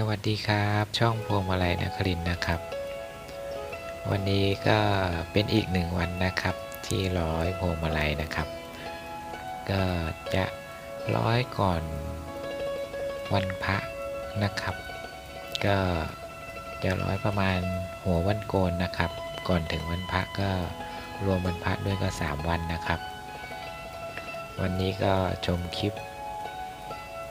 สวัสดีครับ ช่องพวงมาลัยนคริณ์นะครับ วันนี้ก็เป็นอีกหนึ่งวันนะครับ ที่ร้อยพวงมาลัยนะครับ ก็จะร้อยก่อนวันพระนะครับ ก็จะร้อยประมาณหัววันโกนนะครับ ก่อนถึงวันพระก็รวมวันพระด้วยก็ 3 วันนะครับ วันนี้ก็ชมคลิป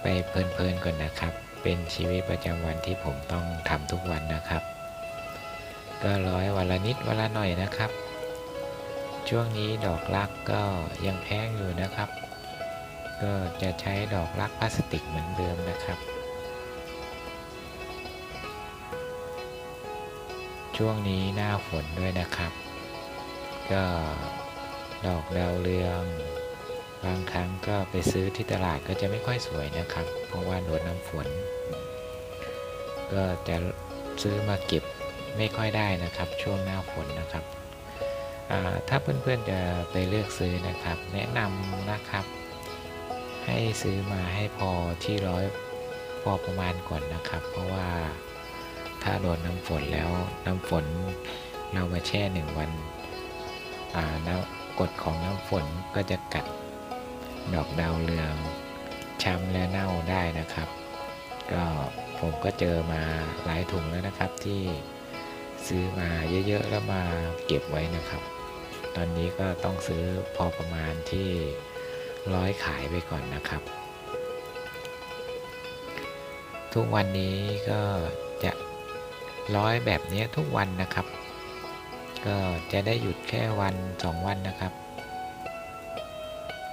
ไปเพลินๆก่อนนะครับ เป็นชีวิตประจำวันที่ผมต้องทำทุกวันนะครับ ก็ร้อยวันละนิดวันละหน่อยนะครับ ช่วงนี้ดอกรักก็ยังแพงอยู่นะครับ ก็จะใช้ดอกรักพลาสติกเหมือนเดิมนะครับ ช่วงนี้หน้าฝนด้วยนะครับ ก็ดอกดาวเรือง บางครั้งก็ไปซื้อที่ตลาดก็จะไม่ค่อยสวยนะครับ เพราะว่าโดนน้ำฝน ก็จะซื้อมาเก็บไม่ค่อยได้นะครับ ช่วงหน้าฝนนะครับอ่าถ้าเพื่อนๆจะไปเลือกซื้อนะครับ แนะนำนะครับ ให้ซื้อมาให้พอที่ร้อยพอประมาณก่อนนะครับ เพราะว่าถ้าโดนน้ำฝนแล้วน้ำฝนเรามาแช่หนึ่งวันน้ำกฎของน้ำฝนก็จะกัด ดอกดาวเรืองช้ำและเน่าได้นะครับ ก็ผมก็เจอมาหลายถุงแล้วนะครับที่ซื้อมาเยอะๆแล้วมาเก็บไว้นะครับ ตอนนี้ก็ต้องซื้อพอประมาณที่ร้อยขายไปก่อนนะครับ ทุกวันนี้ก็จะร้อยแบบนี้ทุกวันนะครับ ก็จะได้หยุดแค่วันสองวันนะครับ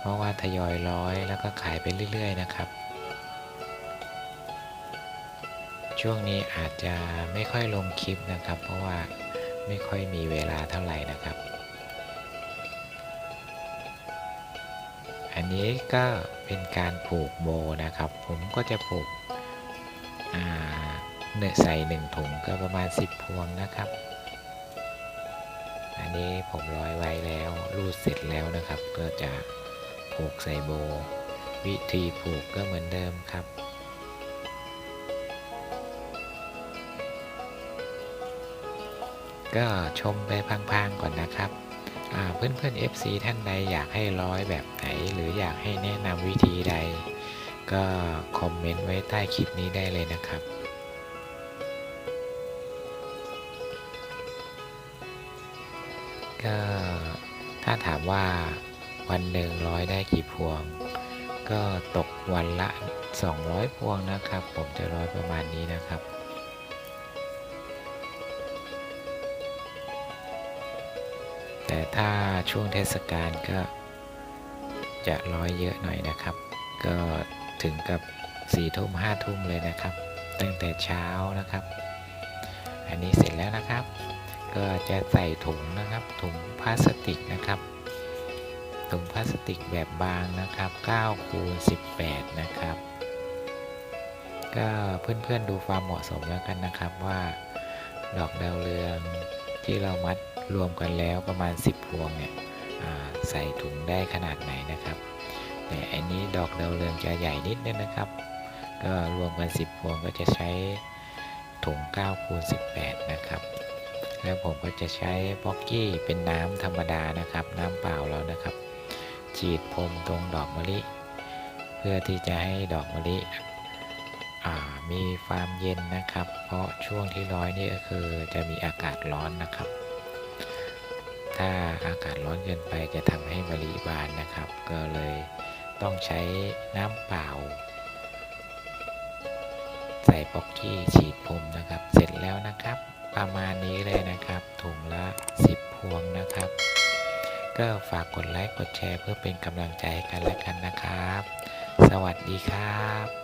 เพราะว่าทยอยร้อยแล้วก็ขายไปเรื่อย ๆ นะครับ ช่วงนี้อาจจะไม่ค่อยลงคลิปนะครับ เพราะว่าไม่ค่อยมีเวลาเท่าไหร่นะครับ อันนี้ก็เป็นการผูกโบนะครับ ผมก็จะผูกเนื้อใส่หนึ่งถุงก็ประมาณ 10 พวงนะครับ อันนี้ผมร้อยไว้แล้วรูดเสร็จแล้วนะครับ ก็จะ ผูกใส่โบ วิธีผูกก็เหมือนเดิมครับ ก็ชมไปพังๆก่อนนะครับเพื่อนเอนๆ FC ท่านใดอยากให้ร้อยแบบไหน หรืออยากให้แนะนำวิธีใด ก็คอมเมนต์ไว้ใต้คลิปนี้ได้เลยนะครับก็ถ้าถามว่า วันหนึ่งร้อยได้กี่พวง ก็ตกวันละ 200 พวงนะครับ ผมจะร้อยประมาณนี้นะครับแต่ถ้าช่วงเทศกาลก็จะร้อยเยอะหน่อยนะครับ ก็ถึงกับ4ี่ทุ่มห้าทุ่มเลยนะครับ ตั้งแต่เช้านะครับ อันนี้เสร็จแล้วนะครับ ก็จะใส่ถุงนะครับถุงพลาสติกนะครับ ถุงพลาสติกแบบบางนะครับ9คูณ18 นะครับ ก็เพื่อนๆดูความเหมาะสมแล้วกันนะครับว่า ดอกดาวเรืองที่เรามัดรวมกันแล้วประมาณ 10 พวงเนี่ยใส่ถุงได้ขนาดไหนนะครับ แต่อันนี้ดอกดาวเรืองจะใหญ่นิดนึงนะครับ ก็รวมกัน 10 พวงก็จะใช้ถุง9คูณ18 นะครับแล้วผมก็จะใช้บ็อกกี้เป็นน้ำธรรมดานะครับ น้ำเปล่าแล้วนะครับ ฉีดพรมตรงดอกมะลิ เพื่อที่จะให้ดอกมะลิมีความเย็นนะครับ เพราะช่วงที่ร้อยนี่ก็คือจะมีอากาศร้อนนะครับ ถ้าอากาศร้อนเกินไปจะทำให้มะลิบานนะครับ ก็เลยต้องใช้น้ำเปล่า ใส่ป๊อกกี้ฉีดพรมนะครับ เสร็จแล้วนะครับ ประมาณนี้เลยนะครับ ถุงละ 10 พวงนะครับ ก็ฝากกดไลค์กดแชร์เพื่อเป็นกำลังใจให้กันและกันนะครับ สวัสดีครับ